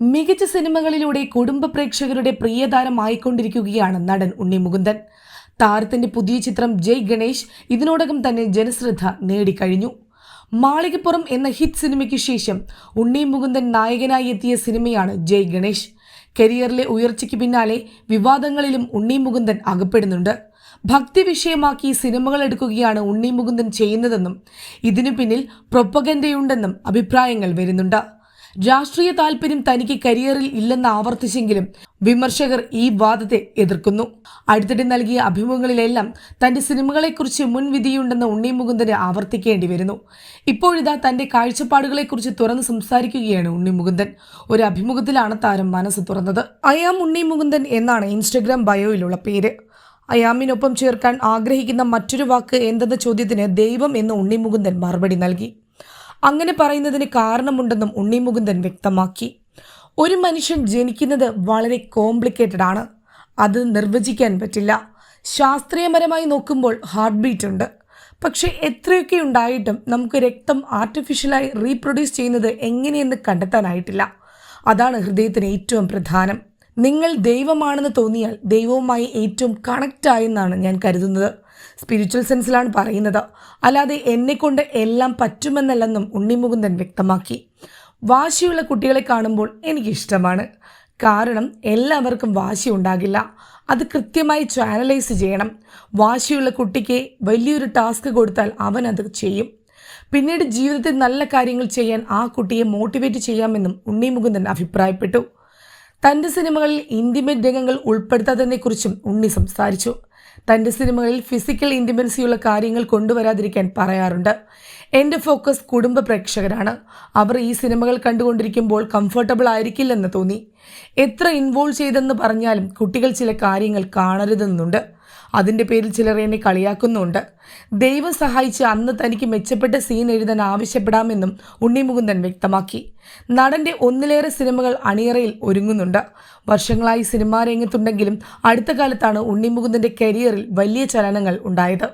മികച്ച സിനിമകളിലൂടെ കുടുംബ പ്രേക്ഷകരുടെ പ്രിയതാരമായിക്കൊണ്ടിരിക്കുകയാണ് നടൻ ഉണ്ണി മുകുന്ദൻ. താരത്തിന്റെ പുതിയ ചിത്രം ജയ് ഗണേഷ് ഇതിനോടകം തന്നെ ജനശ്രദ്ധ നേടിക്കഴിഞ്ഞു. മാളികപ്പുറം എന്ന ഹിറ്റ് സിനിമയ്ക്ക് ശേഷം ഉണ്ണി മുകുന്ദൻ നായകനായി എത്തിയ സിനിമയാണ് ജയ് ഗണേഷ്. കരിയറിലെ ഉയർച്ചയ്ക്ക് പിന്നാലെ വിവാദങ്ങളിലും ഉണ്ണി മുകുന്ദൻ അകപ്പെടുന്നുണ്ട്. ഭക്തി വിഷയമാക്കി സിനിമകൾ എടുക്കുകയാണ് ഉണ്ണി മുകുന്ദൻ ചെയ്യുന്നതെന്നും ഇതിനു പിന്നിൽ പ്രൊപ്പഗൻഡയുണ്ടെന്നും അഭിപ്രായങ്ങൾ വരുന്നുണ്ട്. രാഷ്ട്രീയ താല്പര്യം തനിക്ക് കരിയറിൽ ഇല്ലെന്ന് ആവർത്തിച്ചെങ്കിലും വിമർശകർ ഈ വാദത്തെ എതിർക്കുന്നു. അടുത്തിടെ നൽകിയ അഭിമുഖങ്ങളിലെല്ലാം തന്റെ സിനിമകളെക്കുറിച്ച് മുൻവിധിയുണ്ടെന്ന് ഉണ്ണി മുകുന്ദന് ആവർത്തിക്കേണ്ടി വരുന്നു. ഇപ്പോഴിതാ തന്റെ കാഴ്ചപ്പാടുകളെക്കുറിച്ച് തുറന്ന് സംസാരിക്കുകയാണ് ഉണ്ണി മുകുന്ദൻ. ഒരു അഭിമുഖത്തിലാണ് താരം മനസ്സ് തുറന്നത്. അയാം ഉണ്ണി മുകുന്ദൻ എന്നാണ് ഇൻസ്റ്റഗ്രാം ബയോയിലുള്ള പേര്. അയാമിനൊപ്പം ചേർക്കാൻ ആഗ്രഹിക്കുന്ന മറ്റൊരു വാക്ക് എന്തെന്ന ചോദ്യത്തിന് ദൈവം എന്ന് ഉണ്ണി മുകുന്ദൻ മറുപടി നൽകി. അങ്ങനെ പറയുന്നതിന് കാരണമുണ്ടെന്നും ഉണ്ണി മുകുന്ദൻ വ്യക്തമാക്കി. ഒരു മനുഷ്യൻ ജനിക്കുന്നത് വളരെ കോംപ്ലിക്കേറ്റഡ് ആണ്. അത് നിർവചിക്കാൻ പറ്റില്ല. ശാസ്ത്രീയപരമായി നോക്കുമ്പോൾ ഹാർട്ട് ബീറ്റ് ഉണ്ട്. പക്ഷേ എത്രയൊക്കെ ഉണ്ടായിട്ടും നമുക്ക് രക്തം ആർട്ടിഫിഷ്യലായി റീപ്രൊഡ്യൂസ് ചെയ്യുന്നത് എങ്ങനെയെന്ന് കണ്ടെത്താനായിട്ടില്ല. അതാണ് ഹൃദയത്തിന് ഏറ്റവും പ്രധാനം. നിങ്ങൾ ദൈവമാണെന്ന് തോന്നിയാൽ ദൈവവുമായി ഏറ്റവും കണക്റ്റ് ആയെന്നാണ് ഞാൻ കരുതുന്നത്. സ്പിരിച്വൽ സെൻസിലാണ് പറയുന്നത്. അല്ലാതെ എന്നെക്കൊണ്ട് എല്ലാം പറ്റുമെന്നല്ലെന്നും ഉണ്ണിമുകുന്ദൻ വ്യക്തമാക്കി. വാശിയുള്ള കുട്ടികളെ കാണുമ്പോൾ എനിക്കിഷ്ടമാണ്. കാരണം എല്ലാവർക്കും വാശി ഉണ്ടാകില്ല. അത് കൃത്യമായി ചാനലൈസ് ചെയ്യണം. വാശിയുള്ള കുട്ടിക്ക് വലിയൊരു ടാസ്ക് കൊടുത്താൽ അവൻ അത് ചെയ്യും. പിന്നീട് ജീവിതത്തിൽ നല്ല കാര്യങ്ങൾ ചെയ്യാൻ ആ കുട്ടിയെ മോട്ടിവേറ്റ് ചെയ്യാമെന്നും ഉണ്ണിമുകുന്ദൻ അഭിപ്രായപ്പെട്ടു. തന്റെ സിനിമകളിൽ ഇന്റിമേറ്റ് രംഗങ്ങൾ ഉൾപ്പെടുത്താത്തതിനെക്കുറിച്ചും ഉണ്ണി സംസാരിച്ചു. തന്റെ സിനിമകളിൽ ഫിസിക്കൽ ഇന്റിമൻസിയുള്ള കാര്യങ്ങൾ കൊണ്ടുവരാതിരിക്കാൻ പറയാറുണ്ട്. എന്റെ ഫോക്കസ് കുടുംബ പ്രേക്ഷകരാണ്. അവർ ഈ സിനിമകൾ കണ്ടുകൊണ്ടിരിക്കുമ്പോൾ കംഫർട്ടബിൾ ആയിരിക്കില്ലെന്ന് തോന്നി. എത്ര ഇൻവോൾവ് ചെയ്തെന്ന് പറഞ്ഞാലും കുട്ടികൾ ചില കാര്യങ്ങൾ കാണരുതെന്നുണ്ട്. അതിന്റെ പേരിൽ ചിലർ എന്നെ കളിയാക്കുന്നുണ്ട്. ദൈവം സഹായിച്ച് അന്ന് തനിക്ക് മെച്ചപ്പെട്ട സീൻ എഴുതാൻ ആവശ്യപ്പെടാമെന്നും ഉണ്ണിമുകുന്ദൻ വ്യക്തമാക്കി. നടന്റെ ഒന്നിലേറെ സിനിമകൾ അണിയറയിൽ ഒരുങ്ങുന്നുണ്ട്. വർഷങ്ങളായി സിനിമാ രംഗത്തുണ്ടെങ്കിലും അടുത്ത കാലത്താണ് ഉണ്ണിമുകുന്ദന്റെ കരിയറിൽ വലിയ ചലനങ്ങൾ ഉണ്ടായത്.